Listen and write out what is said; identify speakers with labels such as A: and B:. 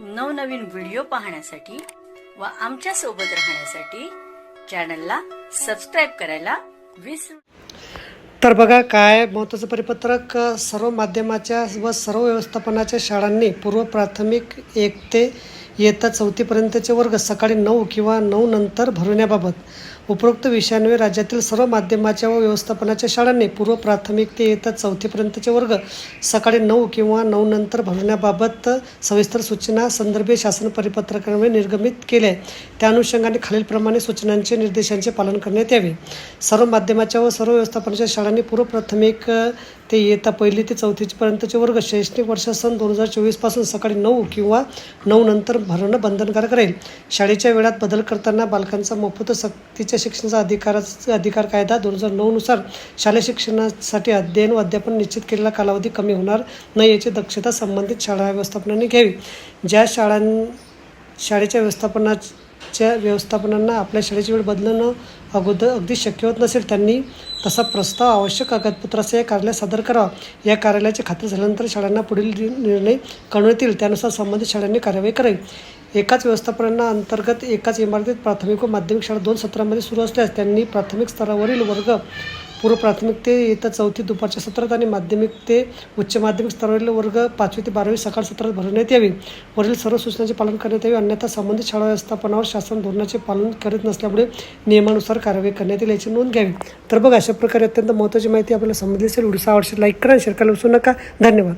A: नवनवीन व्हिडिओ पाहण्यासाठी व आमच्यासोबत राहण्यासाठी चॅनलला सबस्क्राईब करायला विसरू
B: तर बघा काय महत्त्वाचं परिपत्रक सर्व माध्यमाच्या व सर्व व्यवस्थापनाच्या शाळांनी पूर्व प्राथमिक एक ते इयत्ता चौथीपर्यंतचे वर्ग सकाळी नऊ किंवा नऊ नंतर भरवण्याबाबत. उपरोक्त विषयांवर राज्यातील सर्व माध्यमाच्या व व्यवस्थापनाच्या शाळांनी पूर्व प्राथमिक ते इयत्ता चौथीपर्यंतचे वर्ग सकाळी नऊ किंवा नऊ नंतर भरवण्याबाबत सविस्तर सूचना संदर्भे शासन परिपत्रकामुळे निर्गमित केले. आहे त्या अनुषंगाने खालीलप्रमाणे सूचनांचे निर्देशांचे पालन करण्यात यावे. सर्व माध्यमाच्या व सर्व व्यवस्थापनाच्या शाळांनी पूर्व प्राथमिक ते इयत्ता पहिली ते चौथीपर्यंतचे वर्ग शैक्षणिक वर्ष सन दोन हजार चोवीसपासून सकाळी नऊ किंवा नऊ नंतर भरणं बंधनकारक राहील. शाळेच्या वेळात बदल करताना बालकांचा मोफत सक्तीच्या शिक्षणाचा अधिकाराचा अधिकार कायदा दोन हजार नऊनुसार शालेय शिक्षणासाठी अध्ययन व अध्यापन निश्चित केलेला कालावधी कमी होणार नाही याची दक्षता संबंधित शाळा व्यवस्थापनाने घ्यावी. ज्या शाळां शाळेच्या च्या व्यवस्थापनांना आपल्या शाळेची वेळ बदलणं अगोदर अगदी शक्य होत नसेल त्यांनी तसा प्रस्ताव आवश्यक कागदपत्रासह या कार्यालयात सादर करावा. या कार्यालयाची खात्री झाल्यानंतर शाळांना पुढील निर्णय कळवण्यात येईल त्यानुसार संबंधित शाळांनी कार्यवाही करावी. एकाच व्यवस्थापनांना अंतर्गत एकाच इमारतीत प्राथमिक व माध्यमिक शाळा दोन सत्रामध्ये सुरू असल्यास त्यांनी प्राथमिक स्तरावरील वर्ग पूर्व प्राथमिक ते येत्या चौथी दुपारच्या सत्रात आणि माध्यमिक ते उच्च माध्यमिक स्तरावरील वर्ग पाचवी ते बारावी सकाळ सत्रात भरवण्यात यावी. वरील सर्व सूचनांचे पालन करण्यात यावे अन्यथा संबंधित शाळा व्यवस्थापनावर शासन धोरणाचे पालन करीत नसल्यामुळे नियमानुसार कारवाई करण्यात येईल याची नोंद घ्यावी. तर बघा अशा प्रकारे अत्यंत महत्त्वाची माहिती आपल्याला समजली असेल व्हिडिओ आवडशील लाईक करा शेअर करायला विसरू नका. धन्यवाद.